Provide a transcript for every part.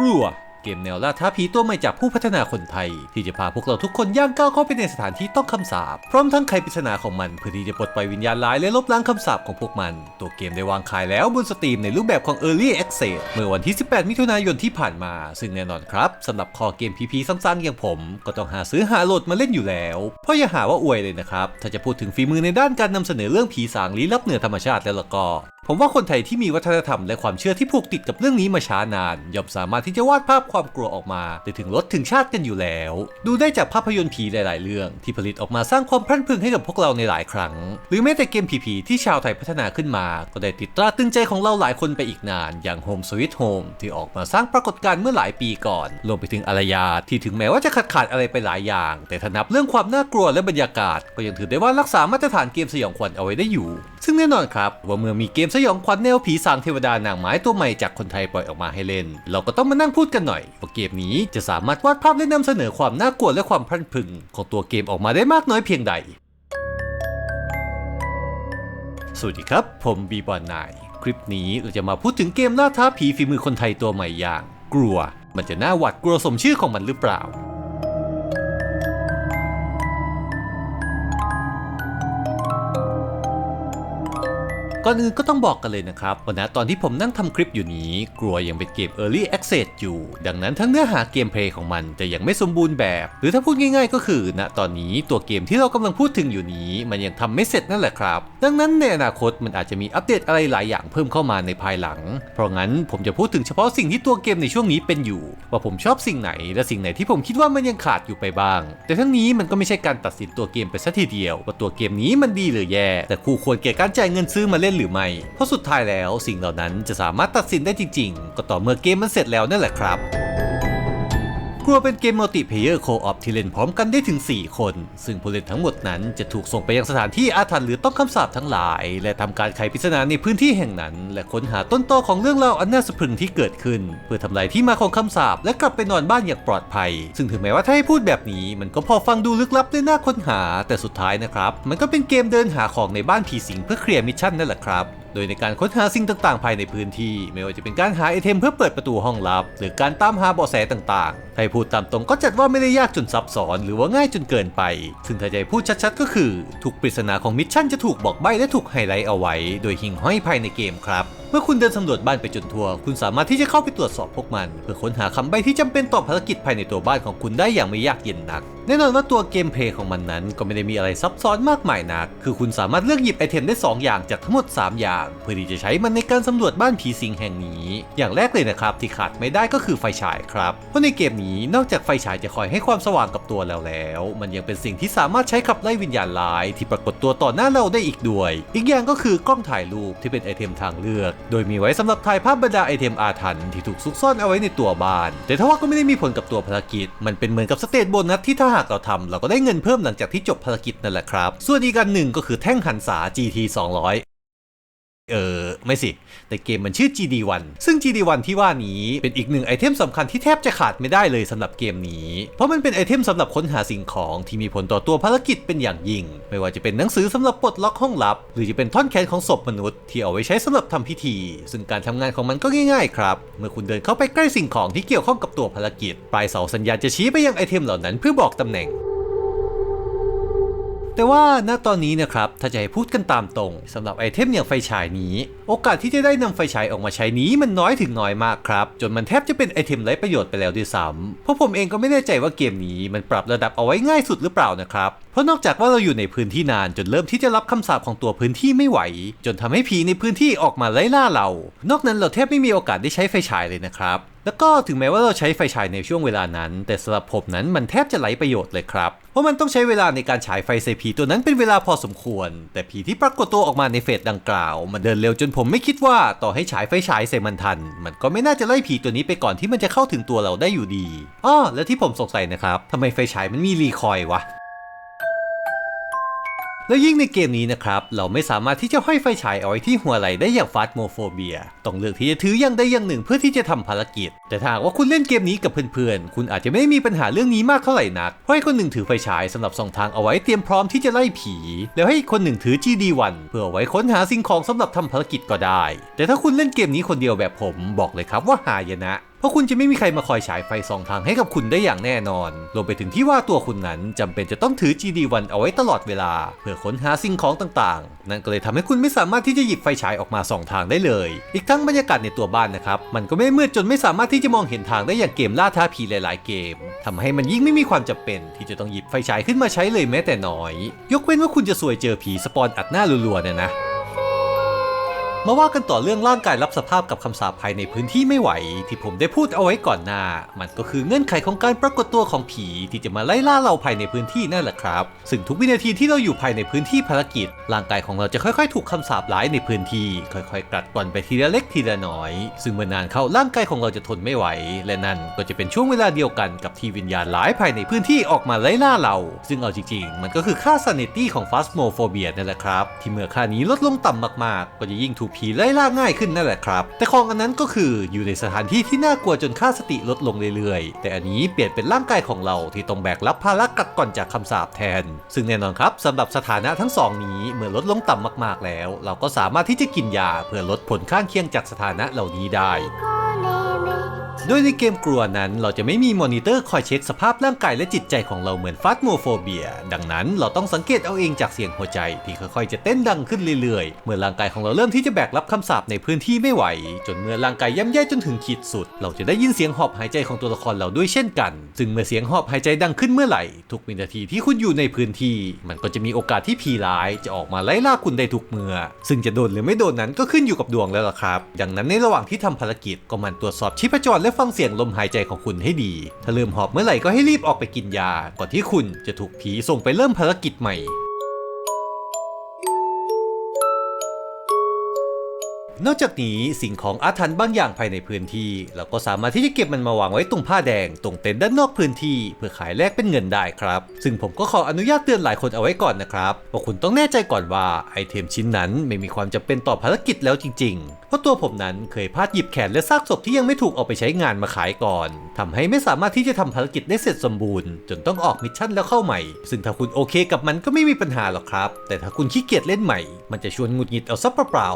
กลัว เกมแนวล่าท้าผีตัวใหม่จากผู้พัฒนาคนไทย ที่จะพาพวกเราทุกคนย่างก้าวเข้าไปในสถานที่ต้องคำสาปพร้อมทั้งไขปริศนาของมันเพื่อที่จะปลดปล่อยวิญญาณร้ายและลบล้างคำสาปของพวกมัน ตัวเกมได้วางขายแล้วบนสตรีมในรูปแบบของ Early Access เมื่อวันที่ 18 มิถุนายนที่ผ่านมา ซึ่งแน่นอนครับสำหรับคอเกม PP ซ้ำๆอย่างผม ก็ต้องหาซื้อหาโหลดมาเล่นอยู่แล้ว เพราะอย่าหาว่าอวยเลยนะครับถ้าจะพูดถึงฝีมือในด้านการนำเสนอเรื่องผีสางลี้ลับเหนือธรรมชาติแล้วละก็ ผมว่าคนไทยที่มีวัฒนธรรมและความเชื่อที่ผูกติดกับเรื่องนี้มาช้านาน ย่อมสามารถที่จะวาดภาพความกลัวออกมาได้ถึงรสถึงชาติกันอยู่แล้ว ดูได้จากภาพยนตร์ผีหลาย ๆ เรื่อง ที่ผลิตออกมาสร้างความพรั่นพรึงให้กับพวกเราในหลายครั้ง หรือแม้แต่เกมผีๆที่ชาวไทยพัฒนาขึ้นมา ก็ได้ติดตราตึงใจของเราหลายคนไปอีกนาน อย่าง Home Sweet Home ที่ออกมาสร้างปรากฏการณ์เมื่อหลายปีก่อนรวมไปถึงอารยาที่ถึงแม้ว่าจะขาดขาดๆอะไรไปหลายอย่าง แต่ถ้านับเรื่องความน่ากลัวและบรรยากาศ ก็ยังถือได้ว่ารักษามาตรฐานเกมสยองขวัญเอาไว้ได้อยู่ ซึ่งแน่นอนครับว่าเมื่อมีเกมสยองขวัญแนวผีสางเทวดานางไม้ตัวใหม่จากคนไทยปล่อยออกมาให้เล่น เราก็ต้องมานั่งพูดกันหน่อยว่าเกมนี้จะสามารถวาดภาพและนำเสนอความน่ากลัวและความพรั่นพรึง ของตัวเกมออกมาได้มากน้อยเพียงใด สวัสดีครับ ผมบีบอลนายคลิปนี้เราจะมาพูดถึงเกมล่าท้าผีฝีมือคนไทยตัวใหม่อย่าง กลัว มันจะน่าหวาดกลัวสมชื่อของมันหรือเปล่า ก่อนอื่นก็ต้องบอกกันเลยนะครับว่าณตอนที่ผมนั่งทำคลิปอยู่นี้ กลัวยังเป็นเกม Early Access อยู่ ดังนั้นทั้งเนื้อหาเกมเพลย์ของมันจะยังไม่สมบูรณ์แบบ หรือถ้าพูดง่ายๆ ก็คือณตอนนี้ตัวเกมที่เรากำลังพูดถึงอยู่นี้ มันยังทำไม่เสร็จนั่นแหละครับ ดังนั้นในอนาคตมันอาจจะมีอัปเดตอะไรหลายอย่างเพิ่มเข้ามาในภายหลัง เพราะงั้นผมจะพูดถึงเฉพาะสิ่งที่ตัวเกมในช่วงนี้เป็นอยู่ ว่าผมชอบสิ่งไหน และสิ่งไหนที่ผมคิดว่ามันยังขาดอยู่ไปบ้าง แต่ทั้งนี้มันก็ไม่ใช่การตัดสินตัวเกมไปซะทีเดียว ว่าตัวเกมนี้มันดีหรือแย่ แต่คู่ควรแก่การจ่ายเงินซื้อมาเล่นหรือไม่ เพราะสุดท้ายแล้วสิ่งเหล่านั้นจะสามารถตัดสินได้จริง ๆ ก็ต่อเมื่อเกมมันเสร็จแล้วนั่นแหละครับ กลัวเป็นเกมมัลติเพเยอร์โคออฟที่เล่นพร้อมกันได้ถึง 4 คน ซึ่งผู้เล่นทั้งหมดนั้นจะถูกส่งไปยังสถานที่อาถรรพ์หรือต้องคำสาปทั้งหลาย และทำการไขปริศนาในพื้นที่แห่งนั้น และค้นหาต้นตอของเรื่องราวอันน่าสะพรึงที่เกิดขึ้น เพื่อทำลายที่มาของคำสาปและกลับไปนอนบ้านอย่างปลอดภัย ซึ่งถึงแม้ว่าถ้าให้พูดแบบนี้มันก็พอฟังดูลึกลับและน่าค้นหา แต่สุดท้ายนะครับมันก็เป็นเกมเดินหาของในบ้านผีสิงเพื่อเคลียร์มิชชั่นนั่นแหละครับ โดยในการค้นหาสิ่งต่างๆ ภายในพื้นที่ ไม่ว่าจะเป็นการหาไอเทมเพื่อเปิดประตูห้องลับ หรือการตามหาเบาะแสต่างๆ ให้พูดตามตรงก็จัดว่าไม่ได้ยากจนซับซ้อน หรือว่าง่ายจนเกินไป ซึ่งถ้าให้พูดชัดๆ ก็คือ ทุกปริศนาของมิชชั่นจะถูกบอกใบ้และถูกไฮไลท์เอาไว้ โดยหิ่งห้อยภายในเกมครับเมื่อคุณเดินสำรวจบ้านไปจนทั่ว คุณสามารถที่จะเข้าไปตรวจสอบพวกมัน เพื่อค้นหาคำใบ้ที่จำเป็นต่อภารกิจภายในตัวบ้านของคุณได้อย่างไม่ยากเย็นนัก แน่นอนว่าตัวเกมเพลย์ของมันนั้นก็ไม่ได้มีอะไรซับซ้อนมากมายนัก คือคุณสามารถเลือกหยิบไอเทมได้ 2 อย่างจากทั้งหมด 3 อย่าง เพื่อที่จะใช้มันในการสำรวจบ้านผีสิงแห่งนี้ อย่างแรกเลยนะครับที่ขาดไม่ได้ก็คือไฟฉายครับ เพราะในเกมนี้นอกจากไฟฉายจะคอยให้ความสว่างกับตัวเราแล้ว มันยังเป็นสิ่งที่สามารถใช้ขับไล่วิญญาณร้าย ที่ปรากฏตัวต่อหน้าเราได้อีกด้วย อีกอย่างก็คือกล้องถ่ายรูปที่เป็นไอเทมทางเลือก โดยมีไว้สำหรับถ่ายภาพบรรดาไอเทมอาถรรพ์ที่ถูกซุกซ่อนเอาไว้ในตัวบ้าน แต่ถ้าว่าก็ไม่ได้มีผลกับตัวภารกิจ มันเป็นเหมือนกับสเตตโบนัสที่ถ้าหากเราทำเราก็ได้เงินเพิ่มหลังจากที่จบภารกิจนั่นแหละครับ ส่วนอีกอันหนึ่งก็คือแท่งหันษา GT 200 เออไม่สิ แต่เกมมันชื่อ GD1 ซึ่ง GD1 ที่ว่านี้เป็นอีกหนึ่งไอเทมสำคัญที่แทบจะขาดไม่ได้เลยสำหรับเกมนี้ เพราะมันเป็นไอเทมสำหรับค้นหาสิ่งของที่มีผลต่อตัวภารกิจเป็นอย่างยิ่ง ไม่ว่าจะเป็นหนังสือสำหรับปลดล็อกห้องลับ หรือจะเป็นท่อนแขนของศพมนุษย์ที่เอาไว้ใช้สำหรับทำพิธี ซึ่งการทำงานของมันก็ง่าย ๆ ครับ เมื่อคุณเดินเข้าไปใกล้สิ่งของที่เกี่ยวข้องกับตัวภารกิจ ปลายเสาสัญญาณจะชี้ไปยังไอเทมเหล่านั้นเพื่อบอกตำแหน่ง แต่ว่าณตอนนี้นะครับถ้าจะให้พูดกันตามตรงสำหรับไอเทมอย่างไฟฉายนี้ โอกาสที่จะได้นำไฟฉายออกมาใช้นี้มันน้อยถึงน้อยมากครับ จนมันแทบจะเป็นไอเทมไร้ประโยชน์ไปแล้วด้วยซ้ำเพราะผมเองก็ไม่แน่ใจว่าเกมนี้มันปรับระดับเอาไว้ง่ายสุดหรือเปล่านะครับเพราะนอกจากว่าเราอยู่ในพื้นที่นานจนเริ่มที่จะรับคำสาปของตัวพื้นที่ไม่ไหว จนทำให้ผีในพื้นที่ออกมาไล่ล่าเรา นอกนั้นเราแทบไม่มีโอกาสได้ใช้ไฟฉายเลยนะครับ แล้วก็ถึงแม้ว่าเราใช้ไฟฉายในช่วงเวลานั้น แต่สำหรับผมนั้นมันแทบจะไร้ประโยชน์เลยครับ เพราะมันต้องใช้เวลาในการฉายไฟใส่ผีตัวนั้นเป็นเวลาพอสมควร แต่ผีที่ปรากฏตัวออกมาในเฟสดังกล่าว มันเดินเร็วจนผมไม่คิดว่าต่อให้ฉายไฟฉายใส่มันทัน มันก็ไม่น่าจะไล่ผีตัวนี้ไปก่อนที่มันจะเข้าถึงตัวเราได้อยู่ดีอ้อแล้วที่ผมสงสัยนะครับทำไมไฟฉายมันมีรีคอยวะ แล้วยิ่งในเกมนี้นะครับ เราไม่สามารถที่จะห้อยไฟฉายเอาไว้ที่หัวไหล่ได้อย่างฟาสโมโฟเบียต้องเลือกที่จะถืออย่างใดอย่างหนึ่งเพื่อที่จะทำภารกิจ แต่ถ้าว่าคุณเล่นเกมนี้กับเพื่อนๆ คุณอาจจะไม่ได้มีปัญหาเรื่องนี้มากเท่าไหร่นัก เพราะให้คนหนึ่งถือไฟฉายสำหรับส่องทางเอาไว้เตรียมพร้อมที่จะไล่ผี แล้วให้อีกคนหนึ่งถือ GD1 เพื่ออไว้ค้นหาสิ่งของสำหรับทำภารกิจก็ได้ แต่ถ้าคุณเล่นเกมนี้คนเดียวแบบผมบอกเลยครับว่าหายนะเพราะคุณจะไม่มีใครมาคอยฉายไฟสองทางให้กับคุณได้อย่างแน่นอน รวมไปถึงที่ว่าตัวคุณนั้นจำเป็นจะต้องถือ GD1 เอาไว้ตลอดเวลา เพื่อค้นหาสิ่งของต่างๆ นั่นก็เลยทำให้คุณไม่สามารถที่จะหยิบไฟฉายออกมาสองทางได้เลย อีกทั้งบรรยากาศในตัวบ้านนะครับ มันก็ไม่มืดจนไม่สามารถที่จะมองเห็นทางได้อย่างเกมล่าท้าผีหลาย ๆ เกมทำให้มันยิ่งไม่มีความจำเป็นที่จะต้องหยิบไฟฉายขึ้นมาใช้เลยแม้แต่น้อย ยกเว้นว่าคุณจะสวยเจอผีสปอนอัดหน้ารัวๆเนี่ยนะ มาว่ากันต่อเรื่องร่างกายรับสภาพกับคำสาปภายในพื้นที่ไม่ไหว ที่ผมได้พูดเอาไว้ก่อนหน้า มันก็คือเงื่อนไขของการปรากฏตัวของผีที่จะมาไล่ล่าเราภายในพื้นที่นั่นแหละครับ ซึ่งทุกวินาทีที่เราอยู่ภายในพื้นที่ภารกิจ ร่างกายของเราจะค่อยๆ ถูกคำสาปร้ายในพื้นที่ ค่อยๆ กัดกร่อนไปทีละเล็กทีละน้อย ซึ่งเมื่อนานเข้าร่างกายของเราจะทนไม่ไหว และนั่นก็จะเป็นช่วงเวลาเดียวกันกับที่วิญญาณร้ายภายในพื้นที่ออกมาไล่ล่าเรา ซึ่งเอาจริงๆ มันก็คือค่า sanity ของ phasmophobia นั่นแหละครับที่เมื่อค่านี้ลดลงต่ำมากๆ ก็จะยิ่งถูกผีไล่ล่าง่ายขึ้นนั่นแหละครับ แต่ของอันนั้นก็คืออยู่ในสถานที่ที่น่ากลัวจนค่าสติลดลงเรื่อยๆ แต่อันนี้เปลี่ยนเป็นร่างกายของเราที่ต้องแบกรับภาระกัดก่อนจากคำสาปแทน ซึ่งแน่นอนครับสำหรับสถานะทั้งสองนี้เมื่อลดลงต่ำมากๆแล้ว เราก็สามารถที่จะกินยาเพื่อลดผลข้างเคียงจากสถานะเหล่านี้ได้ โดยในเกมกลัวนั้นเราจะไม่มีมอนิเตอร์คอยเช็คสภาพร่างกายและจิตใจของเราเหมือนฟาสโมโฟเบีย ดังนั้นเราต้องสังเกตเอาเองจากเสียงหัวใจที่ค่อยๆจะเต้นดังขึ้นเรื่อยๆ เมื่อร่างกายของเราเริ่มที่จะแบกรับคำสาปในพื้นที่ไม่ไหว จนเมื่อร่างกายย่ำแย่จนถึงขีดสุด เราจะได้ยินเสียงหอบหายใจของตัวละครเราด้วยเช่นกัน ซึ่งเมื่อเสียงหอบหายใจดังขึ้นเมื่อไหร่ ทุกวินาทีที่คุณอยู่ในพื้นที่ มันก็จะมีโอกาสที่ผีร้ายจะออกมาไล่ล่าคุณได้ทุกเมื่อ ซึ่งจะโดนหรือไม่โดนนั้นก็ขึ้นอยู่กับดวงแล้วล่ะครับ ดังนั้นในระหว่างที่ทำภารกิจก็มันตรวจสอบชีพจรและฟังเสียงลมหายใจของคุณให้ดี ถ้าเริ่มหอบเมื่อไหร่ก็ให้รีบออกไปกินยา ก่อนที่คุณจะถูกผีส่งไปเริ่มภารกิจใหม่ นอกจากนี้สิ่งของอาถรรพ์บางอย่างภายในพื้นที่ เราก็สามารถที่จะเก็บมันมาวางไว้ตรงผ้าแดงตรงเต็นท์ด้านนอกพื้นที่ เพื่อขายแลกเป็นเงินได้ครับ ซึ่งผมก็ขออนุญาตเตือนหลายคนเอาไว้ก่อนนะครับว่าคุณต้องแน่ใจก่อนว่าไอเทมชิ้นนั้นไม่มีความจำเป็นต่อภารกิจแล้วจริง ๆ เพราะตัวผมนั้นเคยพลาดหยิบแขนและซากศพที่ยังไม่ถูกเอาไปใช้งานมาขายก่อนทำให้ไม่สามารถที่จะทำภารกิจได้เสร็จสมบูรณ์ จนต้องออกมิชชั่นแล้วเข้าใหม่ ซึ่งถ้าคุณโอเคกับมันก็ไม่มีปัญหาหรอกครับ แต่ถ้าคุณขี้เกียจเล่นใหม่ มันจะชวนงุดหงิดเอาซับเปล่า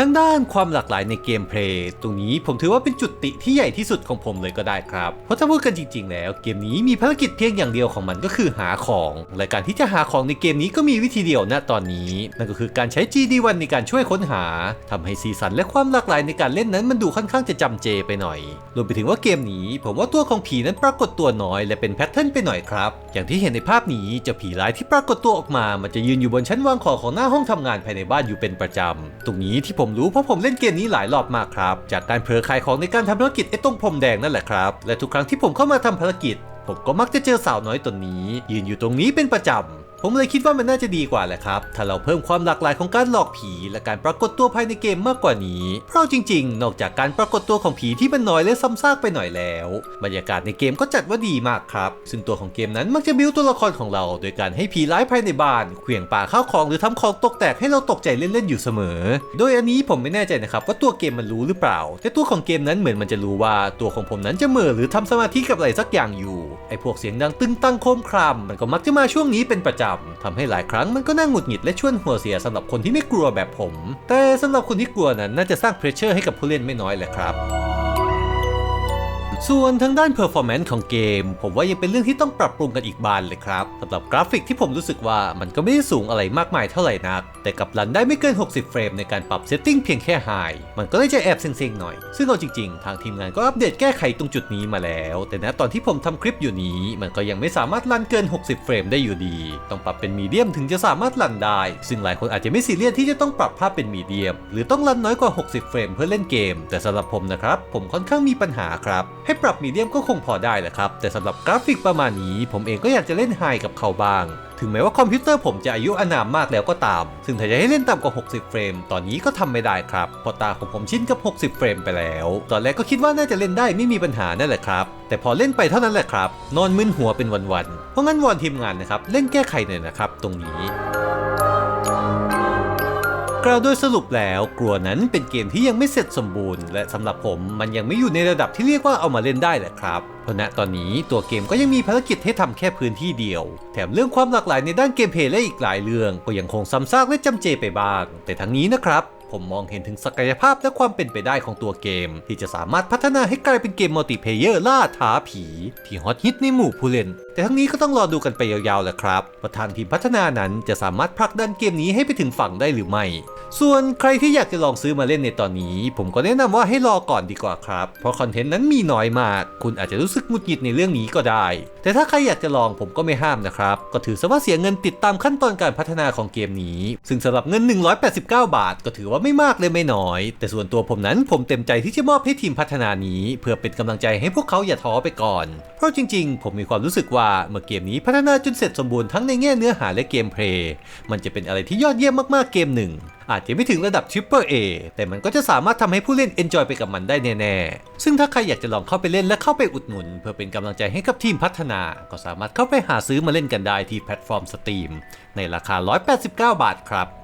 ทั้งด้านความหลากหลายในเกมเพลย์ตรงนี้ผมถือว่าเป็นจุดติที่ใหญ่ที่สุดของผมเลยก็ได้ครับ เพราะถ้าพูดกันจริง ๆ แล้วเกมนี้มีภารกิจเพียงอย่างเดียวของมันก็คือหาของและการที่จะหาของในเกมนี้ก็มีวิธีเดียวณตอนนี้ นั่นก็คือการใช้ GD1 ในการช่วยค้นหาทำให้สีสันและความหลากหลายในการเล่นนั้นมันดูค่อนข้างจะจำเจไปหน่อยรวมไปถึงว่าเกมนี้ ผมว่าตัวของผีนั้นปรากฏตัวน้อย และเป็นแพทเทิร์นไปหน่อยครับอย่างที่เห็นในภาพนี้จะผีร้ายที่ปรากฏตัวออกมา มันจะยืนอยู่บนชั้นวางของของหน้าห้องทำงานภายในบ้านอยู่เป็นประจำตรงนี้ที่ผมรู้เพราะผมเล่นเกมนี้หลายรอบมากครับ จากการเผลอขายของในการทำธุรกิจไอ้ตรงพรมแดงนั่นแหละครับ และทุกครั้งที่ผมเข้ามาทำภารกิจ ผมก็มักจะเจอสาวน้อยตนนี้ ยืนอยู่ตรงนี้เป็นประจำ ผมเลยคิดว่ามันน่าจะดีกว่าแหละครับ ถ้าเราเพิ่มความหลากหลายของการหลอกผี และการปรากฏตัวภายในเกมมากกว่านี้ เพราะจริงๆ นอกจากการปรากฏตัวของผีที่มันน้อยและซ้ำซากไปหน่อยแล้ว บรรยากาศในเกมก็จัดว่าดีมากครับ ซึ่งตัวของเกมนั้นมักจะบิวตัวละครของเรา โดยการให้ผีร้ายภายในบ้านเขวี่ยงปาข้าวของหรือทำของตกแตกให้เราตกใจเล่นๆอยู่เสมอ โดยอันนี้ผมไม่แน่ใจนะครับว่าตัวเกมมันรู้หรือเปล่า แต่ตัวของเกมนั้นเหมือนมันจะรู้ว่าตัวของผมนั้นจะเหม่อหรือทำสมาธิกับอะไรสักอย่างอยู่ไอ้พวกเสียงดังตึงตั้งโคมครามมันก็มักจะมาช่วงนี้เป็นประจำทำให้หลายครั้งมันก็น่าหงุดหงิดและชวนหัวเสียสำหรับคนที่ไม่กลัวแบบผม แต่สำหรับคนที่กลัวนั้นน่าจะสร้างเพรสเชอร์ให้กับผู้เล่นไม่น้อยแหละครับ ส่วนทางด้าน performance ของเกม ผมว่ายังเป็นเรื่องที่ต้องปรับปรุงกันอีกบานเลยครับสำหรับกราฟิกที่ผมรู้สึกว่ามันก็ไม่ได้สูงอะไรมากมายเท่าไหร่นัก แต่กับรันได้ไม่เกิน 60 เฟรมในการปรับเซตติ้งเพียงแค่ High มันก็เลยจะแอบเซ็งๆหน่อย ซึ่งเอาจริงๆ ทางทีมงานก็อัปเดตแก้ไขตรงจุดนี้มาแล้ว แต่ณตอนที่ผมทำคลิปอยู่นี้ มันก็ยังไม่สามารถรันเกิน 60 เฟรมได้อยู่ดี ต้องปรับเป็นมีเดียมถึงจะสามารถรันได้ ซึ่งหลายคนอาจจะไม่ซีเรียสที่จะต้องปรับภาพเป็นมีเดียม หรือต้องรันน้อยกว่า 60 เฟรมเพื่อเล่นเกม แต่สำหรับผมนะครับผมค่อนข้างมีปัญหาครับให้ปรับมีเดียมก็คงพอได้แหละครับ แต่สำหรับกราฟิกประมาณนี้ ผมเองก็อยากจะเล่นไฮกับเขาบ้าง ถึงแม้ว่าคอมพิวเตอร์ผมจะอายุอานามมากแล้วก็ตาม ซึ่งถ้าจะให้เล่นต่ำกว่า 60 เฟรม ตอนนี้ก็ทำไม่ได้ครับพราะตาของผมชินกับ 60 เฟรมไปแล้ว ตอนแรกก็คิดว่าน่าจะเล่นได้ไม่มีปัญหานั่นแหละครับ แต่พอเล่นไปเท่านั้นแหละครับ นอนมึนหัวเป็นวันๆ เพราะงั้นวอนทีมงานนะครับ เล่นแก้ไขหน่อยนะครับตรงนี้ กล่าวโดยสรุปแล้วกลัวนั้นเป็นเกมที่ยังไม่เสร็จสมบูรณ์ และสำหรับผมมันยังไม่อยู่ในระดับที่เรียกว่าเอามาเล่นได้แหละครับเพราะณตอนนี้ตัวเกมก็ยังมีภารกิจให้ทำแค่พื้นที่เดียว แถมเรื่องความหลากหลายในด้านเกมเพลย์และอีกหลายเรื่อง ก็ยังคงซ้ำซากและจำเจไปบ้าง แต่ทั้งนี้นะครับผมมองเห็นถึงศักยภาพและความเป็นไปได้ของตัวเกม ที่จะสามารถพัฒนาให้กลายเป็นเกมมัลติเพเยอร์ล่าท้าผี ที่ฮอตฮิตในหมู่ผู้เล่น แต่ทั้งนี้ก็ต้องรอดูกันไปยาวๆแหละครับว่าทางทีมพัฒนานั้นจะสามารถผลักดันเกมนี้ให้ไปถึงฝั่งได้หรือไม่ ส่วนใครที่อยากจะลองซื้อมาเล่นในตอนนี้ ผมก็แนะนำว่าให้รอก่อนดีกว่าครับ เพราะคอนเทนต์นั้นมีน้อยมาก คุณอาจจะรู้สึกหงุดหงิดในเรื่องนี้ก็ได้ แต่ถ้าใครอยากจะลองผมก็ไม่ห้ามนะครับ ก็ถือซะว่าเสียเงินติดตามขั้นตอนการพัฒนาของเกมนี้ ซึ่งสำหรับเงิน 189 บาท ก็ถือว่าไม่มากเลยไม่น้อย แต่ส่วนตัวผมนั้นผมเต็มใจที่จะมอบให้ทีมพัฒนานี้ เพื่อเป็นกำลังใจให้พวกเขาอย่าท้อไปก่อน เพราะจริง ๆ ผมมีความรู้สึกว่าเมื่อเกมนี้พัฒนาจนเสร็จสมบูรณ์ทั้งในแง่เนื้อหาและเกมเพลย์ มันจะเป็นอะไรที่ยอดเยี่ยมมากๆเกมหนึ่ง อาจจะไม่ถึงระดับ Triple A แต่มันก็จะสามารถทำให้ผู้เล่น enjoy ไปกับมันได้แน่ๆ ซึ่งถ้าใครอยากจะลองเข้าไปเล่นและเข้าไปอุดหนุน เพื่อเป็นกำลังใจให้กับทีมพัฒนา ก็สามารถเข้าไปหาซื้อมาเล่นกันได้ที่แพลตฟอร์มสตรีมในราคา 189 บาทครับ